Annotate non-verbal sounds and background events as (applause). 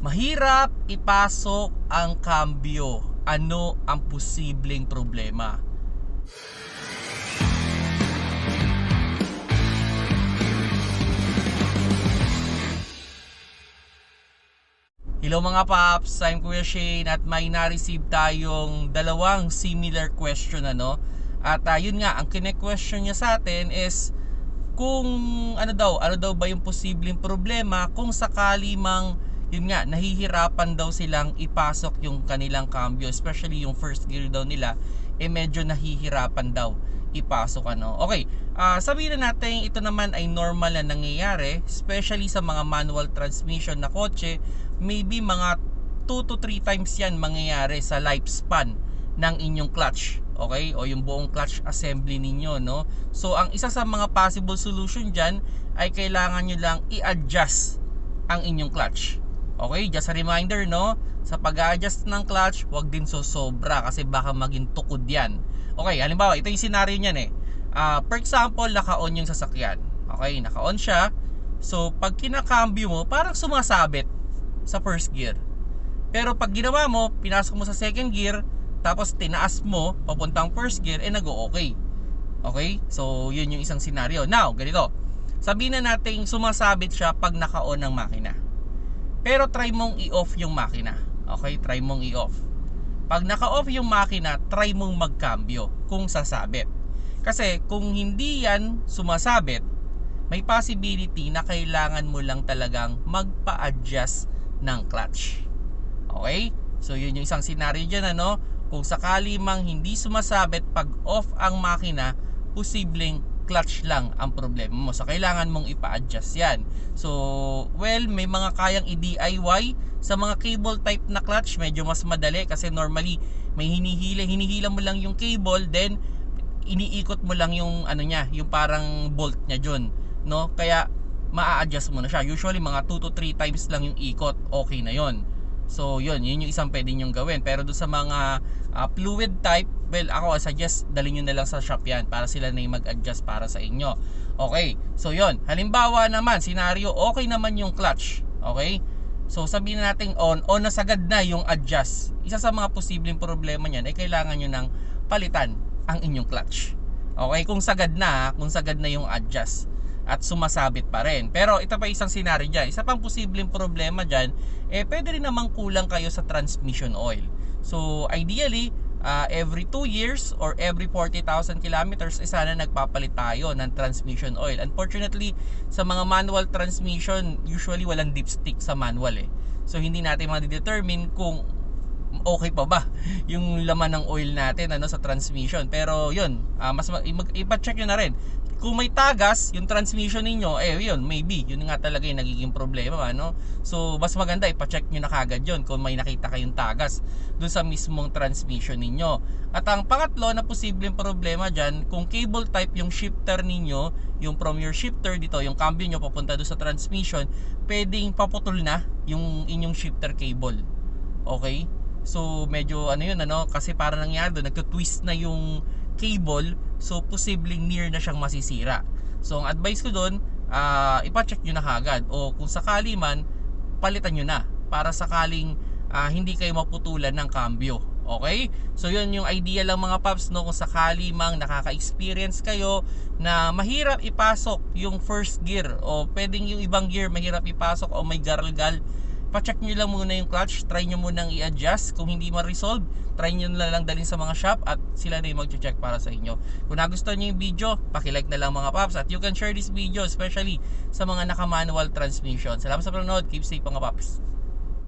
Mahirap ipasok ang kambyo. Ano ang posibleng problema? Hello mga paps, I'm Kuya Shane at may na-receive tayong dalawang similar question ano. At uh, nga, ang kine-question niya sa atin is kung ano daw, ano daw ba yung posibleng problema kung sakali mang yun nga, nahihirapan daw silang ipasok yung kanilang cambio, especially yung first gear daw nila, eh medyo nahihirapan daw ipasok ano. Okay, uh, sabihin na natin ito naman ay normal na nangyayari, especially sa mga manual transmission na kotse, maybe mga 2 to 3 times yan mangyayari sa lifespan ng inyong clutch okay? O yung buong clutch assembly ninyo no? So ang isa sa mga possible solution dyan ay kailangan nyo lang i-adjust ang inyong clutch okay just a reminder no? Sa pag-adjust ng clutch wag din so sobra kasi baka maging tukod yan. Okay halimbawa ito yung scenario niyan eh. Uh, for example naka-on yung sasakyan. Okay naka-on siya. So pag kinakambyo mo parang sumasabit sa first gear. Pero pag ginawa mo pinasok mo sa second gear tapos tinaas mo papuntang first gear eh nag-okay okay? So yun yung isang scenario. Now ganito. Sabihin na natin sumasabit siya pag naka-on ang makina pero try mong i-off yung makina. Okay try mong i-off. Pag naka-off yung makina try mong magkambyo kung sasabit. Kasi kung hindi yan sumasabit may possibility na kailangan mo lang talagang magpa-adjust ng clutch. Okay? So yun yung isang scenario dyan ano? Kung sakali mang hindi sumasabit pag off ang makina, posibleng clutch lang ang problema mo. So kailangan mong ipa-adjust 'yan. So, well, may mga kayang i-DIY sa mga cable type na clutch, medyo mas madali kasi normally may hinihila, hinihila mo lang yung cable then iniikot mo lang yung ano niya, yung parang bolt niya diyon, no? Kaya maa-adjust mo na siya. Usually mga 2 to 3 times lang yung ikot, okay na 'yon. So, yun, yun yung isang pwede nyong gawin. Pero doon sa mga uh, fluid type, well, ako I suggest dalhin nyo na lang sa shop yan para sila na yung mag-adjust para sa inyo. Okay, so yun. Halimbawa naman, scenario, okay naman yung clutch. Okay? So, sabihin natin on, on na sagad na yung adjust. Isa sa mga posibleng problema niyan ay kailangan nyo ng palitan ang inyong clutch. Okay, kung sagad na, kung sagad na yung adjust at sumasabit pa rin. Pero ito pa isang scenario dyan. Isa pang posibleng problema dyan, eh pwede rin namang kulang kayo sa transmission oil. So ideally, uh, every 2 years or every 40,000 kilometers eh sana nagpapalit tayo ng transmission oil. Unfortunately, sa mga manual transmission, usually walang dipstick sa manual eh. So hindi natin ma-determine kung okay pa ba (laughs) yung laman ng oil natin ano sa transmission pero yun uh, mas ipa-check nyo na rin kung may tagas yung transmission ninyo eh yun maybe yun nga talaga yung nagiging problema ano? So mas maganda ipa-check nyo na kagad yun kung may nakita kayong tagas dun sa mismong transmission ninyo. At ang pangatlo na posibleng problema dyan kung cable type yung shifter ninyo yung from your shifter dito yung cambio nyo papunta doon sa transmission pwedeng paputol na yung inyong shifter cable. Okay? So medyo ano yun ano? Kasi para nangyari doon nagka-twist na yung cable so posibleng near na siyang masisira. So ang advice ko doon uh, ipa-check nyo na kagad. O kung sakali man palitan nyo na para sakaling uh, hindi kayo maputulan ng cambio okay? So yun yung idea lang mga paps no? Kung sakali mang nakaka-experience kayo na mahirap ipasok yung first gear o pwedeng yung ibang gear mahirap ipasok o may garalgal pa-check nyo lang muna yung clutch. Try nyo munang i-adjust. Kung hindi ma-resolve try nyo na lang dalhin sa mga shop at sila na yung mag-check para sa inyo. Kung nagustuhan nyo yung video paki-like na lang mga paps at you can share this video especially sa mga naka-manual transmission. Salamat sa panonood. Keep safe mga paps